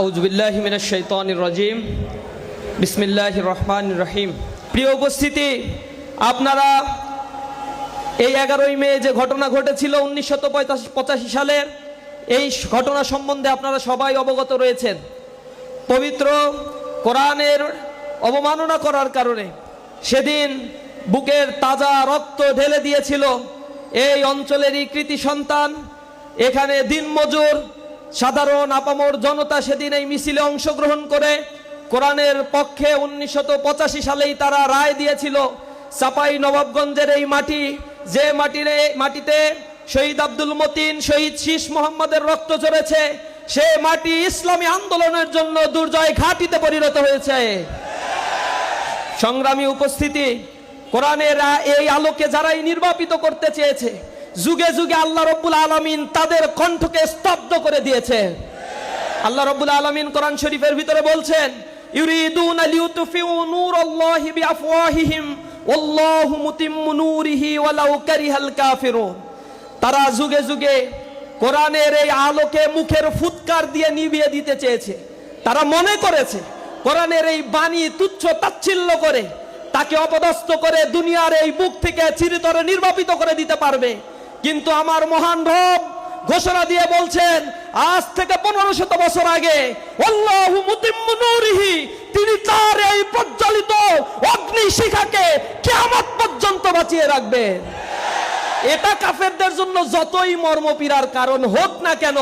আউজবিল্লাহ মিনাশাইতানির রাজিম। বিসমিল্লাহ রহমান রহিম। প্রিয় উপস্থিতি, আপনারা এই এগারোই মে যে ঘটনা ঘটেছিল উনিশশো পঁচাশি সালের, এই ঘটনা সম্বন্ধে আপনারা সবাই অবগত রয়েছেন। পবিত্র কোরআনের অবমাননা করার কারণে সেদিন বুকের তাজা রক্ত ঢেলে দিয়েছিল এই অঞ্চলেরই কৃতি সন্তান। এখানে দিনমজুর সাধারণ আপামর জনতা সেদিন এই মিছিলে অংশগ্রহণ করে কোরআনের পক্ষে উনিশশত পঁচাশি সালেই তারা রায় দিয়েছিল চাপাই নবাবগঞ্জের এই মাটি, যে মাটির, মাটিতে শহীদ আব্দুল মতিন, শহীদ শীষ মোহাম্মদের রক্ত ঝরেছে, সে মাটি ইসলামী আন্দোলনের জন্য দুর্জয় ঘাটিতে পরিণত হয়েছে। সংগ্রামী উপস্থিতি, কোরআনের এই আলোকে যারাই নির্বাপিত করতে চেয়েছে যুগে যুগে আল্লাহ রব্বুল আলমিন তাদের কণ্ঠকে স্তব্ধ করে দিয়েছে। আল্লাহ রব্বুল আলমিন কোরআন শরীফের ভিতরে বলছেন, ইউরিদুন লিউতফিউ নূরাল্লাহি বিআফওয়াহিহিম, ওয়াল্লাহু মুতিম্মু নূরিহি ওয়ালাউ কারিহাল কাফিরুন। তারা যুগে যুগে কোরআনের এই আলোকে মুখের ফুৎকার দিয়ে নিভিয়ে দিতে চেয়েছে। তারা মনে করেছে, কোরআনের এই বাণী তুচ্ছ তাচ্ছিল্য করে, তাকে অপদস্থ করে দুনিয়ার এই বুক থেকে চিরতরে নির্বাপিত করে দিতে পারবে। কিন্তু আমার মহান রব ঘোষণা দিয়ে বলছেন, আজ থেকে পনেরো শত বছর আগে তিনি তার এই প্রজ্বলিত অগ্নি শিখাকে কিয়ামত পর্যন্ত বাঁচিয়ে রাখবেন। এটা কাফেরদের জন্য যতই মর্মপীড়ার কারণ হোক না কেন,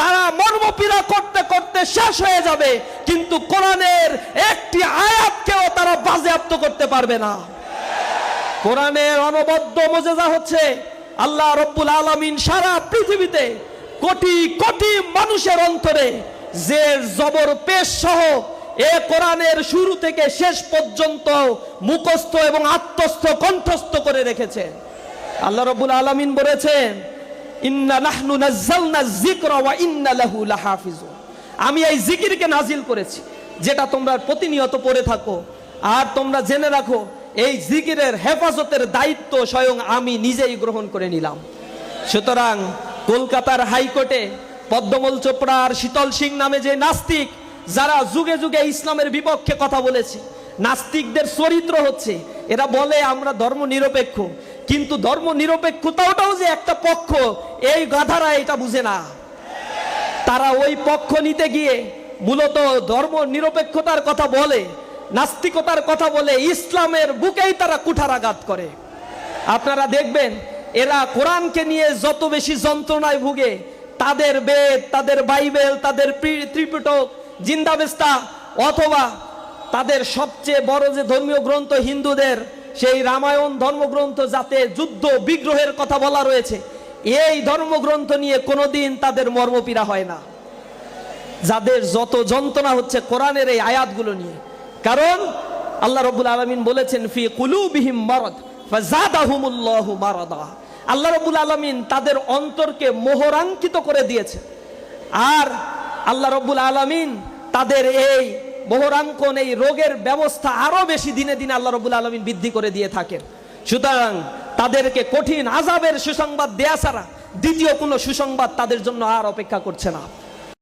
তারা মর্মপীড়া করতে করতে শেষ হয়ে যাবে, কিন্তু কোরআনের একটি আয়াতকেও তারা বাজেয়াপ্ত করতে পারবে না। কোরআনের অনবদ্য মজেজা হচ্ছে আল্লাহ রব্বুল আলমিন সারা পৃথিবীতে কোটি কোটি মানুষের অন্তরে যে জবর পেশ সহ এ কোরআনের শুরু থেকে শেষ পর্যন্ত মুখস্থ এবং আত্মস্থ, কণ্ঠস্থ করে রেখেছে। আল্লাহ রব্বুল আলমিন বলেছেন, ইন্না ইন্না লাহু আমি এই জিকিরকে নাজিল করেছি, যেটা তোমরা প্রতিনিয়ত পড়ে থাকো, আর তোমরা জেনে রাখো এই জিকিরের হেফাজতের দায়িত্ব স্বয়ং আমি নিজেই গ্রহণ করে নিলাম। সুতরাং কলকাতার হাইকোর্টে পদ্মমল চোপড়া আর শীতল সিং নামে যে নাস্তিক, যারা যুগে যুগে ইসলামের বিপক্ষে কথা বলেছে, নাস্তিকদের চরিত্র হচ্ছে, এরা বলে আমরা ধর্ম নিরপেক্ষ কিন্তু ধর্ম নিরপেক্ষতাটাও যে একটা পক্ষ, এই গাধারা এটা বুঝে না। তারা ওই পক্ষ নিতে গিয়ে মূলত ধর্ম নিরপেক্ষতার কথা বলে নাস্তিকতার কথা বলে ইসলামের বুকেই তারা কুঠারাঘাত করে। আপনারা দেখবেন, এরা কোরআনকে নিয়ে যত বেশি যন্ত্রণায় ভুগে, তাদের বেদ, তাদের বাইবেল, তাদের ত্রিপিটক, জিন্দাবেস্তা, অথবা তাদের সবচেয়ে বড় যে ধর্মীয় গ্রন্থ হিন্দুদের, সেই রামায়ণ ধর্মগ্রন্থ যাতে যুদ্ধ, বিগ্রহের কথা বলা রয়েছে, এই ধর্মগ্রন্থ নিয়ে কোনোদিন তাদের মর্মপীড়া হয় না। যাদের যত যন্ত্রণা হচ্ছে কোরআনের এই আয়াতগুলো নিয়ে কারণ আল্লাহ রব্বুল আলমিন বলেছেন, ফি কুলুবিহিম মারদ ফাজাদাহুমুল্লাহু মারাদা। আল্লাহ রব্বুল আলমিন তাদের অন্তরকে মোহরাঙ্কিত করে দিয়েছে আর আল্লাহ রব্বুল আলমিন তাদের এই মোহরাঙ্কন, এই রোগের ব্যবস্থা আরও বেশি দিনে দিনে আল্লাহ রব্বুল আলমিন বৃদ্ধি করে দিয়ে থাকেন। সুতরাং তাদেরকে কঠিন আজাবের সুসংবাদ দেয়া ছাড়া দ্বিতীয় কোনো সুসংবাদ তাদের জন্য আর অপেক্ষা করছে না।